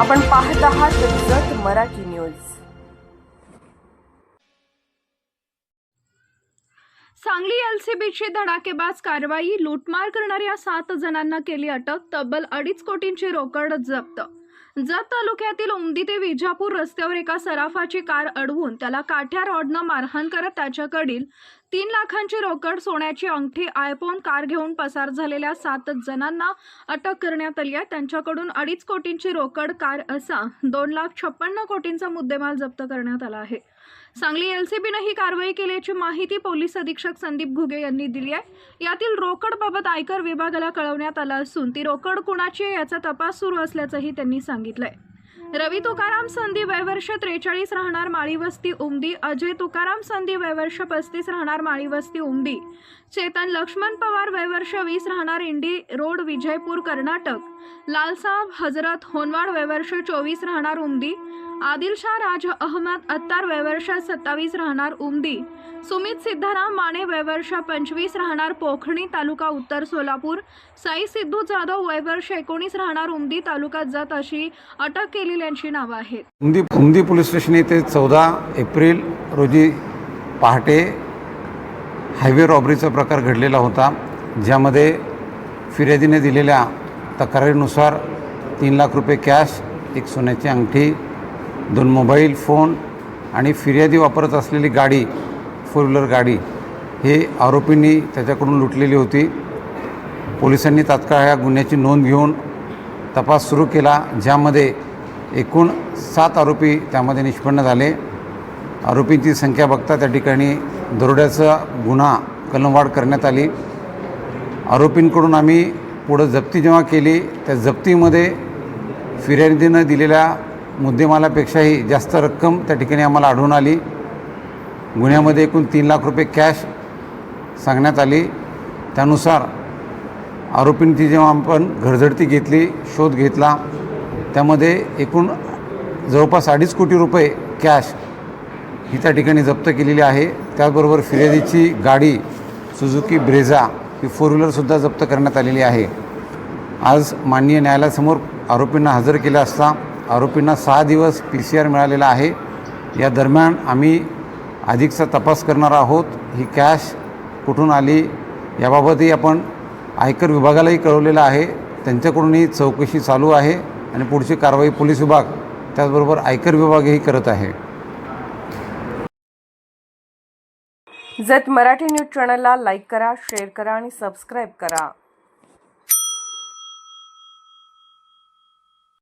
आपण पाहत आहात जत मराठी न्यूज. सांगली एलसीबीची धडाकेबाज कारवाई लूटमार करणाऱ्या सात जणांना केली अटक तब्बल अडीच कोटींची रोकड जप्त जत तालुक्यातील उमदी ते विजापूर रस्त्यावर एका सराफाची कार अडवून त्याला काठ्या रॉडनं मारहाण करत त्याच्याकडील तीन लाखांची रोकड सोन्याची अंगठी आयफोन कार घेऊन पसार झालेल्या सात जणांना अटक करण्यात आली आहे. त्यांच्याकडून अडीच कोटींची रोकड कार असा दोन लाख छप्पन्न कोटींचा मुद्देमाल जप्त करण्यात आला आहे. सांगली एलसीबीनं ही कारवाई केल्याची माहिती पोलीस अधीक्षक संदीप घुगे यांनी दिली आहे. यातील रोकडबाबत आयकर विभागाला कळवण्यात आलं असून ती रोकड कुणाची आहे याचा तपास सुरू असल्याचंही त्यांनी सांगितलंय. रवी तुकाराम संधी वयवर्ष त्रेचाळीस राहणार माळीवस्ती उमदी अजय तुकाराम संधी वयवर्ष पस्तीस राहणार माळीवस्ती उमदी चेतन लक्ष्मण पवार वयवर्ष वीस राहणार इंडी रोड विजयपूर कर्नाटक लालसाब हजरत होनवाड वयवर्ष चोवीस राहणार उमदी आदिलशाह राज अहमद अत्तार वयवर्ष सत्तावीस राहणार उमदी. सुमित सिद्धाराम माने वयवर्ष पंचवीस राहणार पोखणी तालुका उत्तर सोलापूर. साई सिद्धू जाधव वयवर्ष एकोणीस राहणार उमदी तालुका जात अशी अटक केलेल्यांची नावं आहेत. उमदी उमदी पोलीस स्टेशन येथे चौदा एप्रिल रोजी पहाटे हायवे रॉबरीचा प्रकार घडलेला होता ज्यामध्ये फिर्यादीने दिलेल्या तक्रारीनुसार तीन लाख रुपये कॅश एक सोन्याची अंगठी दोन मोबाईल फोन आणि फिर्यादी वापरत असलेली गाडी फोर व्हीलर गाडी हे आरोपींनी त्याच्याकडून लुटलेली होती. पोलिसांनी तात्काळ या गुन्ह्याची नोंद घेऊन तपास सुरू केला ज्यामध्ये एकूण सात आरोपी त्यामध्ये निष्पन्न झाले. आरोपींची संख्या बघता त्या ठिकाणी दरोड्याचा गुन्हा कलमवाढ करण्यात आली. आरोपींकडून आम्ही पुढं जप्ती जेव्हा केली त्या जप्तीमध्ये फिर्यादीनं दिलेल्या मुद्देमालापेक्षाही जास्त रक्कम त्या ठिकाणी आम्हाला आढळून आली. गुन्ह्यामध्ये एकूण तीन लाख रुपये कॅश सांगण्यात आली. त्यानुसार आरोपींची जेव्हा आपण घरझडती घेतली शोध घेतला त्यामध्ये एकूण जवळपास अडीच कोटी रुपये कॅश ही त्या ठिकाणी जप्त केलेली आहे. त्याचबरोबर फिर्यादीची गाडी सुझुकी ब्रेझा ही फोर व्हीलरसुद्धा जप्त करण्यात आलेली आहे. आज माननीय न्यायालयासमोर आरोपींना हजर केलं असता आरोपींना सहा दिवस पी सी आर मिळालेला आहे. या दरम्यान आम्ही अधिकचा तपास करणार आहोत. ही कॅश कुठून आली याबाबतही आपण आयकर विभागालाही कळवलेलं आहे. त्यांच्याकडूनही चौकशी चालू आहे आणि पुढची कारवाई पोलीस विभाग त्याचबरोबर आयकर विभागही करत आहे. जत मराठी न्यूज चॅनलला लाईक करा शेअर करा आणि सबस्क्राईब करा.